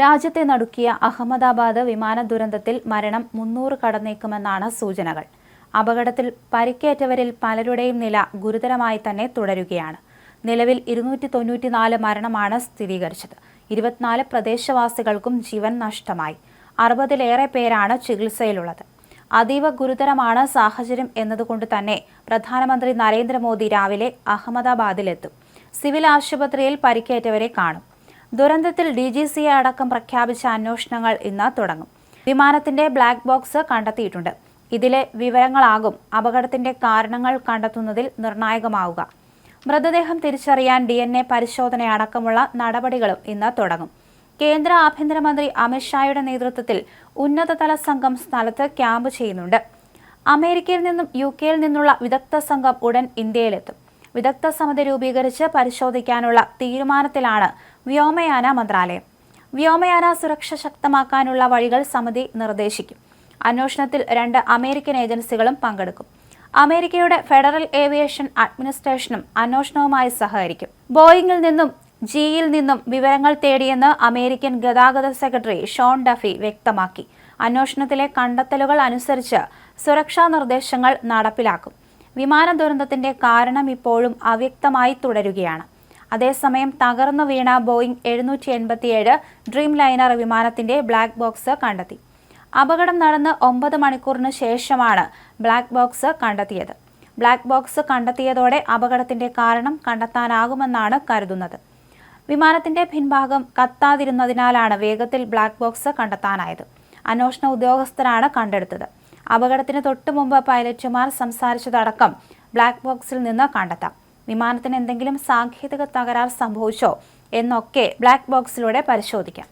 രാജ്യത്തെ നടുക്കിയ അഹമ്മദാബാദ് വിമാന ദുരന്തത്തിൽ മരണം മുന്നൂറ് കടന്നേക്കുമെന്നാണ് സൂചനകൾ. അപകടത്തിൽ പരിക്കേറ്റവരിൽ പലരുടെയും നില ഗുരുതരമായി തന്നെ തുടരുകയാണ്. നിലവിൽ ഇരുന്നൂറ്റി തൊണ്ണൂറ്റിനാല് മരണമാണ് സ്ഥിരീകരിച്ചത്. ഇരുപത്തിനാല് പ്രദേശവാസികൾക്കും ജീവൻ നഷ്ടമായി. അറുപതിലേറെ പേരാണ് ചികിത്സയിലുള്ളത്. അതീവ ഗുരുതരമാണ് സാഹചര്യം എന്നതുകൊണ്ട് തന്നെ പ്രധാനമന്ത്രി നരേന്ദ്രമോദി രാവിലെ അഹമ്മദാബാദിലെത്തും. സിവിൽ ആശുപത്രിയിൽ പരിക്കേറ്റവരെ കാണും. ദുരന്തത്തിൽ ഡി ജി സി അടക്കം പ്രഖ്യാപിച്ച അന്വേഷണങ്ങൾ ഇന്ന് തുടങ്ങും. വിമാനത്തിന്റെ ബ്ലാക്ക് ബോക്സ് കണ്ടെത്തിയിട്ടുണ്ട്. ഇതിലെ വിവരങ്ങളാകും അപകടത്തിന്റെ കാരണങ്ങൾ കണ്ടെത്തുന്നതിൽ നിർണായകമാവുക. മൃതദേഹം തിരിച്ചറിയാൻ ഡി എൻ എ പരിശോധന അടക്കമുള്ള നടപടികളും ഇന്ന് തുടങ്ങും. കേന്ദ്ര ആഭ്യന്തരമന്ത്രി അമിത്ഷായുടെ നേതൃത്വത്തിൽ ഉന്നതതല സംഘം സ്ഥലത്ത് ക്യാമ്പ് ചെയ്യുന്നുണ്ട്. അമേരിക്കയിൽ നിന്നും യു കെയിൽ നിന്നുള്ള വിദഗ്ധ സംഘം ഉടൻ ഇന്ത്യയിലെത്തും. വിദഗ്ധ സമിതി രൂപീകരിച്ച് പരിശോധിക്കാനുള്ള തീരുമാനത്തിലാണ് വ്യോമയാന മന്ത്രാലയം. വ്യോമയാന സുരക്ഷ ശക്തമാക്കാനുള്ള വഴികൾ സമിതി നിർദ്ദേശിക്കും. അന്വേഷണത്തിൽ രണ്ട് അമേരിക്കൻ ഏജൻസികളും പങ്കെടുക്കും. അമേരിക്കയുടെ ഫെഡറൽ ഏവിയേഷൻ അഡ്മിനിസ്ട്രേഷനും അന്വേഷണവുമായി സഹകരിക്കും. ബോയിങ്ങിൽ നിന്നും ജിയിൽ നിന്നും വിവരങ്ങൾ തേടിയെന്ന് അമേരിക്കൻ ഗതാഗത സെക്രട്ടറി ഷോൺ ഡഫി വ്യക്തമാക്കി. അന്വേഷണത്തിലെ കണ്ടെത്തലുകൾ അനുസരിച്ച് സുരക്ഷാ നിർദ്ദേശങ്ങൾ നടപ്പിലാക്കും. വിമാന ദുരന്തത്തിന്റെ കാരണം ഇപ്പോഴും അവ്യക്തമായി തുടരുകയാണ്. അതേസമയം തകർന്നു വീണ ബോയിംഗ് എഴുന്നൂറ്റി എൺപത്തിയേഴ് ഡ്രീം ലൈനർ വിമാനത്തിന്റെ ബ്ലാക്ക് ബോക്സ് കണ്ടെത്തി. അപകടം നടന്ന് ഒമ്പത് മണിക്കൂറിന് ശേഷമാണ് ബ്ലാക്ക് ബോക്സ് കണ്ടെത്തിയത്. ബ്ലാക്ക് ബോക്സ് കണ്ടെത്തിയതോടെ അപകടത്തിന്റെ കാരണം കണ്ടെത്താനാകുമെന്നാണ് കരുതുന്നത്. വിമാനത്തിന്റെ പിൻഭാഗം കത്താതിരുന്നതിനാലാണ് വേഗത്തിൽ ബ്ലാക്ക് ബോക്സ് കണ്ടെത്താനായത്. അന്വേഷണ ഉദ്യോഗസ്ഥരാണ് കണ്ടെടുത്തത്. അപകടത്തിന് തൊട്ടു മുമ്പ് പൈലറ്റുമാർ സംസാരിച്ചതടക്കം ബ്ലാക്ക് ബോക്സിൽ നിന്ന് കണ്ടെത്താം. വിമാനത്തിന് എന്തെങ്കിലും സാങ്കേതിക തകരാർ സംഭവിച്ചോ എന്നൊക്കെ ബ്ലാക്ക് ബോക്സിലൂടെ പരിശോധിക്കാം.